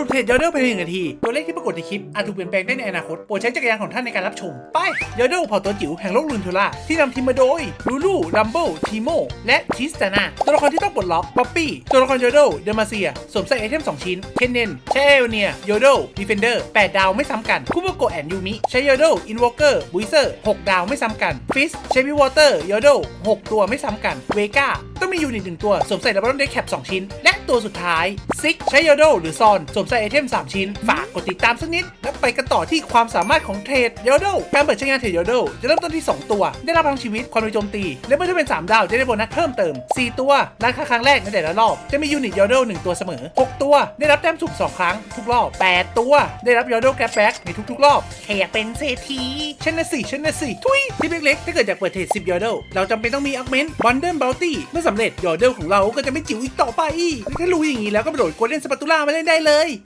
รุปเทรดยอดเดลภายในหนึ่งนาที ตัวเลขที่ปรากฏในคลิปอาจถูกเปลี่ยนแปลงได้ในอนาคต โปรดใช้จักรยานของท่านในการรับชม ไปยอดเดลเผ่าตัวจิ๋วแห่งโลกลุนทูล่าที่นำทีมมาโดยลูลูลัมเบิลทีโมและทิสตานาตัวละครที่ต้องปลดล็อกป๊อปปี้ตัวละครยอดเดลเดมาเซียสวมใส่ไอเทม 2 ชิ้นเคนเนนใช้เอลเนียยอดเดลดีเฟนเดอร์8ดาวไม่ซ้ำกันคูโบโกแอนยูมิใช้ยอดเดลอินวอเกอร์บุยเซอร์6ดาวไม่ซ้ำกันฟิสใช้วิวอเตอร์ยอดเดล6ตัวไม่ซ้ำกันเวก้าต้องมียูนิตหนึ่งตัวสวมใส่ดับเบิลเดคแคป2ชิ้น และตัวสุดท้ายซิกใช้ยอดเดลหรือซอนสวมใส่ไอเทม 3 ชิ้น ฝากกดติดตามสักนิด แล้วไปกันต่อที่ความสามารถของเทรดยอดเดลการเปิดใช้งานเทรดยอดเดลจะเริ่มต้นที่ 2 ตัว ได้รับพลังชีวิตความเร็วโจมตี และเมื่อถ้าเป็น 3 ดาวจะได้โบนัสเพิ่มเติม 4 ตัวร้านค้าครั้งแรกในแต่ละรอบจะมียูนิตยอดเดล1ตัวเสมอ 6 ตัว ได้รับแต้มสุก2ครั้งทุกรอบ 8 ตัว ได้รับยอดเดลแกร็บแบ็กในทุกๆ รอบแค่อยากเป็นเศรษฐีฉันนะสิฉันนะสิทุยที่เล็กๆถ้าเกิดอยากเปิดเทรด10ยอดเดลเราจำเป็นต้องมีอักเมนต์บันเดิลบัลตี้เมื่อสำเร็จยอดเดลของเราก็จะไม่จิ๋วอีกต่อไปถ้ารู้อย่างนี้แล้วก็ไปโหลดโกลเด้นสปาตูล่ามาเล่นได้เลย